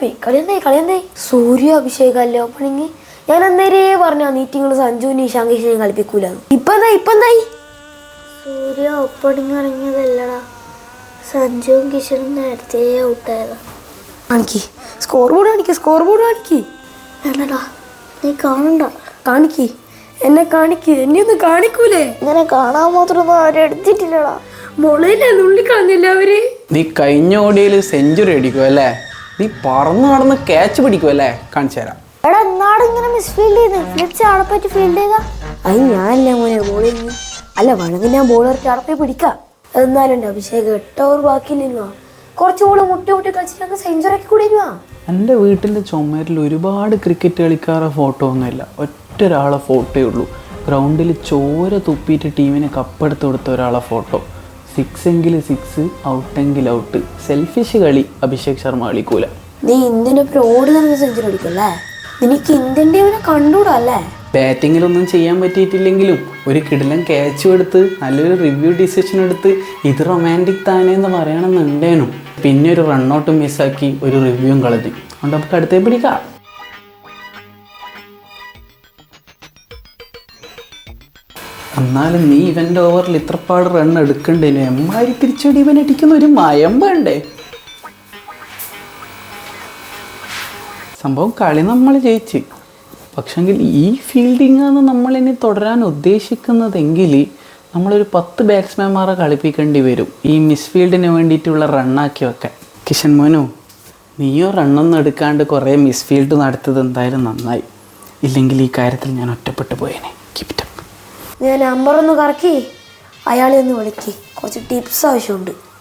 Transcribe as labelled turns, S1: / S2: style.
S1: പോയി. പോയി കളി എന്തായി കളി എന്തായി സൂര്യ അഭിഷേകല്ല അല്ലേ ഓപ്പണിങ്? ഞാൻ അന്നേരേ പറഞ്ഞു നീറ്റിങ്ങൾ സഞ്ജു ശങ്കേഷിനെയും കളിപ്പിക്കൂല ഇപ്പൊ എന്തായി ഇപ്പൊ എന്തായി
S2: സൂര്യ ഓപ്പണിങ് ഇറങ്ങിയതല്ലടാ. സഞ്ജുവും കിഷനും നേരത്തെ ഔട്ടായതാ.
S1: കാണിക്ക് സ്കോർ ബോർഡ് കാണിക്ക് സ്കോർ ബോർഡ് കാണിക്ക്.
S2: വേണ്ടടാ നീ കാണണ്ട.
S1: കാണിക്ക്. എന്നെ കാണിക്ക്. എന്നെ ഒന്ന് കാണിക്കൂലേ?
S2: ഇങ്ങനെ കാണാൻ മാത്രമൊന്നും ആരും എടുത്തിട്ടില്ലടാ.
S1: മുളയിലെ നുള്ളി കളഞ്ഞില്ല അവർ
S3: നീ കഴിഞ്ഞ ഓടിയിൽ സെഞ്ചുറി അടിക്കും അല്ലേ നീ പറന്നു നടന്ന് ക്യാച്ച് പിടിക്കുമല്ലേ കാണിച്ചു തരാം.
S2: എടാ എന്നാട് ഇങ്ങനെ മിസ്ഫീൽഡ് ചെയ്ത് ഫ്ലിപ്സ് ആളെ പറ്റി ഫീൽഡ് ചെയ്താ
S1: അത് ഞാനല്ലേ മോനെ അല്ല വേണമെങ്കിൽ ഞാൻ പിടിക്കാം. അഭിഷേക് ബാക്കിയില്ലല്ലോ. കുറച്ച് മുട്ടി മുട്ടി കളിച്ചിട്ട് സെഞ്ചുറി ആക്കി കൂടി
S3: എന്റെ വീട്ടിന്റെ ചുമരിൽ ഒരുപാട് ക്രിക്കറ്റ് കളിക്കാരുടെ ഫോട്ടോ ഒന്നുമില്ല ഒറ്റ ഒരാളെ ഫോട്ടോയേ ഉള്ളൂ. ഗ്രൗണ്ടിൽ ചോര തുപ്പിയിട്ട് ടീമിനെ കപ്പെടുത്ത് കൊടുത്ത ഒരാളെ ഫോട്ടോ സിക്സ് എങ്കിൽ സിക്സ് ഔട്ടെങ്കിൽ ഔട്ട് സെൽഫിഷ് കളി അഭിഷേക് ശർമ്മ കളിക്കൂല.
S1: നീ ഇന്ത്യന്റെ ഓടി സെഞ്ചുറി അടിക്കല്ലേ നിനക്ക് ഇന്ത്യൻ ടീമിനെ കണ്ടുകൂടാ അല്ലേ
S3: ബാറ്റിങ്ങിലൊന്നും ചെയ്യാൻ പറ്റിയിട്ടില്ലെങ്കിലും ഒരു കിടിലൻ ക്യാച്ചും എടുത്ത് നല്ലൊരു റിവ്യൂ ഡിസിഷൻ എടുത്ത് ഇത് റൊമാന്റിക് താനേന്ന് പറയണമെന്നുണ്ടേനും. പിന്നെ ഒരു റണ്ണൗട്ട് മിസ്സാക്കി ഒരു റിവ്യൂവും കളഞ്ഞു. അതുകൊണ്ട് നമുക്ക് അടുത്തേ പിടിക്കാം. എന്നാലും നീ ഇവന്റെ ഓവറിൽ ഇത്രപ്പാട് റൺ എടുക്കണ്ടേനു എമ്മാരി തിരിച്ചടി ഇവൻ അടിക്കുന്ന ഒരു മയം വേണ്ടേ? സംഭവം കളി നമ്മൾ ജയിച്ച്. പക്ഷെങ്കിൽ ഈ ഫീൽഡിങ്ങാണ് നമ്മളിനി തുടരാൻ ഉദ്ദേശിക്കുന്നതെങ്കിൽ നമ്മളൊരു പത്ത് ബാറ്റ്സ്മാൻമാരെ കളിപ്പിക്കേണ്ടി വരും. ഈ മിസ്ഫീൽഡിന് വേണ്ടിയിട്ടുള്ള റണ്ണാക്കി വെക്കാൻ. കിഷൻ മോനു നീയോ റണ്ണൊന്നും എടുക്കാണ്ട് കുറേ മിസ്ഫീൽഡ് നടത്തിയത് എന്തായാലും നന്നായി. ഇല്ലെങ്കിൽ ഈ കാര്യത്തിൽ ഞാൻ ഒറ്റപ്പെട്ടു പോയേനെ. കിപ്റ്റം
S1: ഞാൻ നമ്പറൊന്ന് കറക്കി അയാളെ ഒന്ന് വിളിക്ക്. കുറച്ച് ടിപ്സ് ആവശ്യമുണ്ട്.